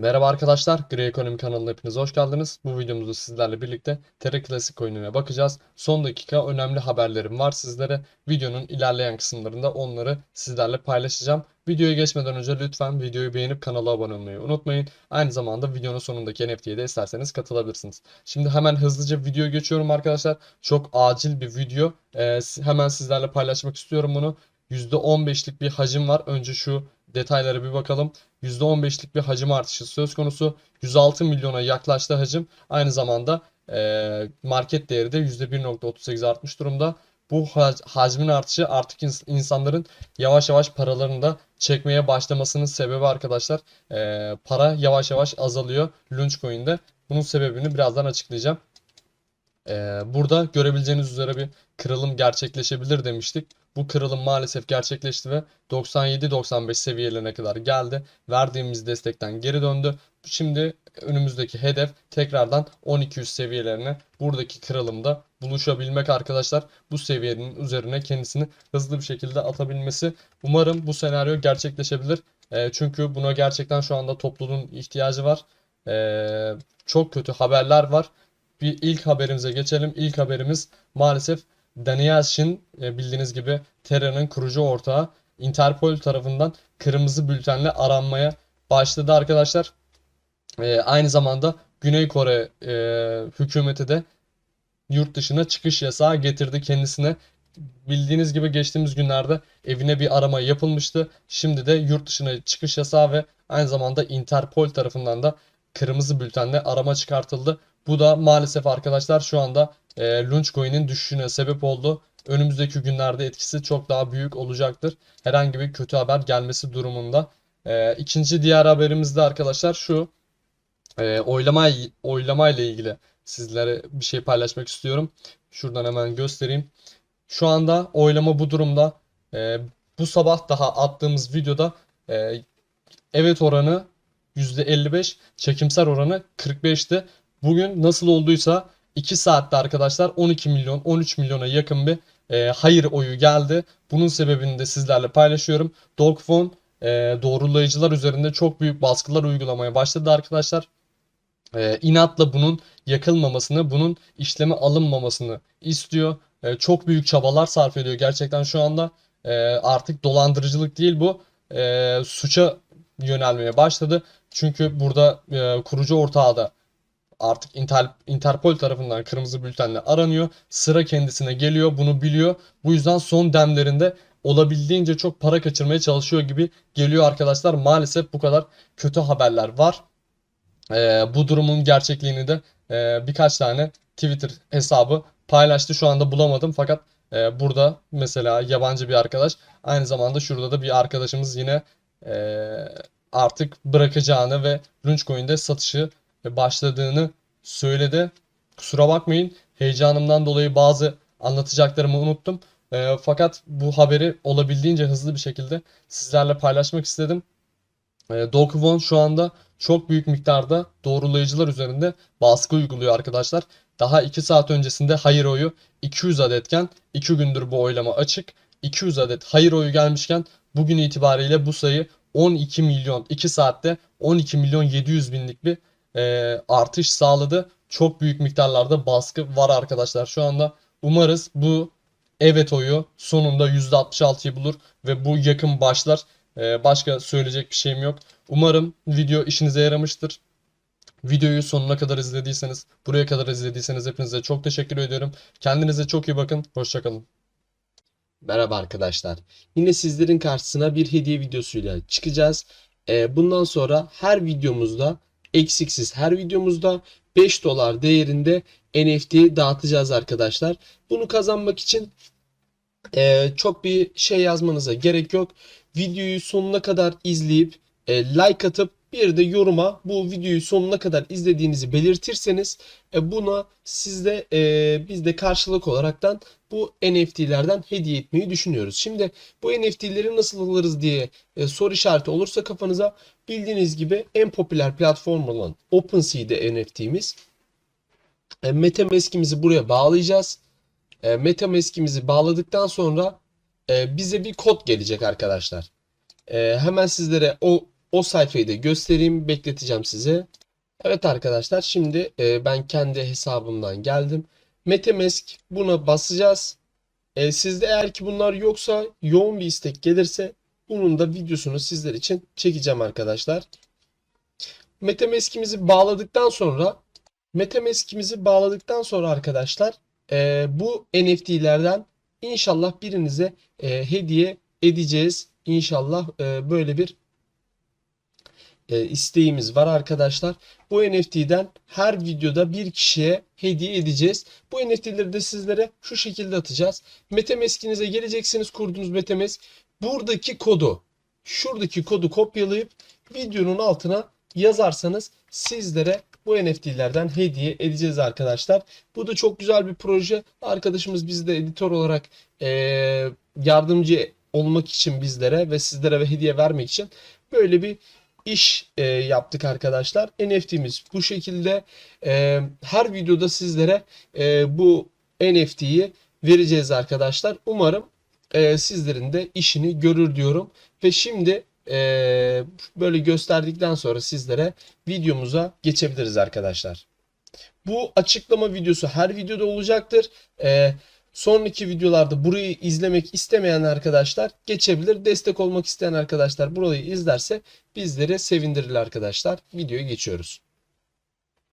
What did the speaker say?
Merhaba arkadaşlar, Gri Ekonomi kanalına hepiniz hoş geldiniz. Bu videomuzda sizlerle birlikte Terra Classic coin'ine bakacağız. Son dakika önemli haberlerim var sizlere. Videonun ilerleyen kısımlarında onları sizlerle paylaşacağım. Videoya geçmeden önce lütfen videoyu beğenip kanala abone olmayı unutmayın. Aynı zamanda videonun sonundaki NFT'ye de isterseniz katılabilirsiniz. Şimdi hemen hızlıca videoya geçiyorum arkadaşlar. Çok acil bir video. Ee, hemen sizlerle paylaşmak istiyorum bunu. %15'lik bir hacim var. Önce şu detaylara bir bakalım. %15'lik bir hacim artışı söz konusu. 106 milyona yaklaştı hacim. Aynı zamanda e, market değeri de %1.38 artmış durumda. Bu hac- hacmin artışı artık ins- insanların yavaş yavaş paralarını da çekmeye başlamasının sebebi arkadaşlar. E, para yavaş yavaş azalıyor Launchcoin'de. Bunun sebebini birazdan açıklayacağım. E, burada görebileceğiniz üzere bir kırılım gerçekleşebilir demiştik. Bu kırılım maalesef gerçekleşti ve 97-95 seviyelerine kadar geldi. Verdiğimiz destekten geri döndü. Şimdi önümüzdeki hedef tekrardan 1200 seviyelerine buradaki kırılımda buluşabilmek arkadaşlar. Bu seviyenin üzerine kendisini hızlı bir şekilde atabilmesi. Umarım bu senaryo gerçekleşebilir. E, çünkü buna gerçekten şu anda toplumun ihtiyacı var. E, çok kötü haberler var. Bir ilk haberimize geçelim. İlk haberimiz maalesef Daniel Shin e, bildiğiniz gibi Terra'nın kurucu ortağı Interpol tarafından kırmızı bültenle aranmaya başladı arkadaşlar. E, aynı zamanda Güney Kore e, hükümeti de yurt dışına çıkış yasağı getirdi kendisine. Bildiğiniz gibi geçtiğimiz günlerde evine bir arama yapılmıştı. Şimdi de yurt dışına çıkış yasağı ve aynı zamanda Interpol tarafından da kırmızı bültenle arama çıkartıldı. Bu da maalesef arkadaşlar şu anda e, Launchcoin'in düşüşüne sebep oldu. Önümüzdeki günlerde etkisi çok daha büyük olacaktır. Herhangi bir kötü haber gelmesi durumunda. E, ikinci diğer haberimiz de arkadaşlar şu. E, oylama oylama ile ilgili sizlere bir şey paylaşmak istiyorum. Şuradan hemen göstereyim. Şu anda oylama bu durumda. E, bu sabah daha attığımız videoda e, evet oranı %55, çekimser oranı 45'ti. Bugün nasıl olduysa 2 saatte arkadaşlar 12 milyon 13 milyona yakın bir e, hayır oyu geldi. Bunun sebebini de sizlerle paylaşıyorum. Dogphone e, doğrulayıcılar üzerinde çok büyük baskılar uygulamaya başladı arkadaşlar. E, inatla bunun yakılmamasını, bunun işleme alınmamasını istiyor. E, çok büyük çabalar sarf ediyor gerçekten şu anda. E, artık dolandırıcılık değil bu. E, suça yönelmeye başladı. Çünkü burada e, kurucu ortağı da artık Inter, Interpol tarafından kırmızı bültenle aranıyor. Sıra kendisine geliyor. Bunu biliyor. Bu yüzden son demlerinde olabildiğince çok para kaçırmaya çalışıyor gibi geliyor arkadaşlar. Maalesef bu kadar kötü haberler var. Ee, bu durumun gerçekliğini de e, birkaç tane Twitter hesabı paylaştı. Şu anda bulamadım fakat e, burada mesela yabancı bir arkadaş aynı zamanda şurada da bir arkadaşımız yine e, artık bırakacağını ve Launchcoin'de satışı başladığını söyledi. Kusura bakmayın heyecanımdan dolayı bazı anlatacaklarımı unuttum. E, fakat bu haberi olabildiğince hızlı bir şekilde sizlerle paylaşmak istedim. E, Dokuvon şu anda çok büyük miktarda doğrulayıcılar üzerinde baskı uyguluyor arkadaşlar. Daha 2 saat öncesinde hayır oyu 200 adetken 2 gündür bu oylama açık. 200 adet hayır oyu gelmişken bugün itibariyle bu sayı 12 milyon 2 saatte 12 milyon 700 binlik bir e, artış sağladı. Çok büyük miktarlarda baskı var arkadaşlar şu anda. Umarız bu evet oyu sonunda %66'yı bulur ve bu yakın başlar. E, başka söyleyecek bir şeyim yok. Umarım video işinize yaramıştır. Videoyu sonuna kadar izlediyseniz, buraya kadar izlediyseniz hepinize çok teşekkür ediyorum. Kendinize çok iyi bakın. Hoşçakalın. Merhaba arkadaşlar. Yine sizlerin karşısına bir hediye videosuyla çıkacağız. Ee, bundan sonra her videomuzda eksiksiz her videomuzda 5 dolar değerinde NFT dağıtacağız arkadaşlar. Bunu kazanmak için e, çok bir şey yazmanıza gerek yok. Videoyu sonuna kadar izleyip e, like atıp bir de yoruma bu videoyu sonuna kadar izlediğinizi belirtirseniz e, buna sizde e, biz de karşılık olaraktan bu NFT'lerden hediye etmeyi düşünüyoruz. Şimdi bu NFT'leri nasıl alırız diye e, soru işareti olursa kafanıza bildiğiniz gibi en popüler platform olan OpenSea'de NFT'miz. E, MetaMask'imizi buraya bağlayacağız. E, MetaMask'imizi bağladıktan sonra e, bize bir kod gelecek arkadaşlar. E, hemen sizlere o o sayfayı da göstereyim. Bekleteceğim size. Evet arkadaşlar şimdi e, ben kendi hesabımdan geldim. Metamask buna basacağız. E, sizde eğer ki bunlar yoksa yoğun bir istek gelirse bunun da videosunu sizler için çekeceğim arkadaşlar. Metamask'imizi bağladıktan sonra Metamask'imizi bağladıktan sonra arkadaşlar e, bu NFT'lerden inşallah birinize e, hediye edeceğiz. İnşallah e, böyle bir e, isteğimiz var arkadaşlar. Bu NFT'den her videoda bir kişiye hediye edeceğiz. Bu NFT'leri de sizlere şu şekilde atacağız. Metamask'inize geleceksiniz kurduğunuz Metamask. Buradaki kodu, şuradaki kodu kopyalayıp videonun altına yazarsanız sizlere bu NFT'lerden hediye edeceğiz arkadaşlar. Bu da çok güzel bir proje. Arkadaşımız bizde editör olarak eee, yardımcı olmak için bizlere ve sizlere ve hediye vermek için böyle bir iş e, yaptık arkadaşlar. NFT'miz bu şekilde. E, her videoda sizlere e, bu NFT'yi vereceğiz arkadaşlar. Umarım e, sizlerin de işini görür diyorum. Ve şimdi e, böyle gösterdikten sonra sizlere videomuza geçebiliriz arkadaşlar. Bu açıklama videosu her videoda olacaktır. E, sonraki videolarda burayı izlemek istemeyen arkadaşlar geçebilir. Destek olmak isteyen arkadaşlar burayı izlerse bizleri sevindirir arkadaşlar. Videoya geçiyoruz.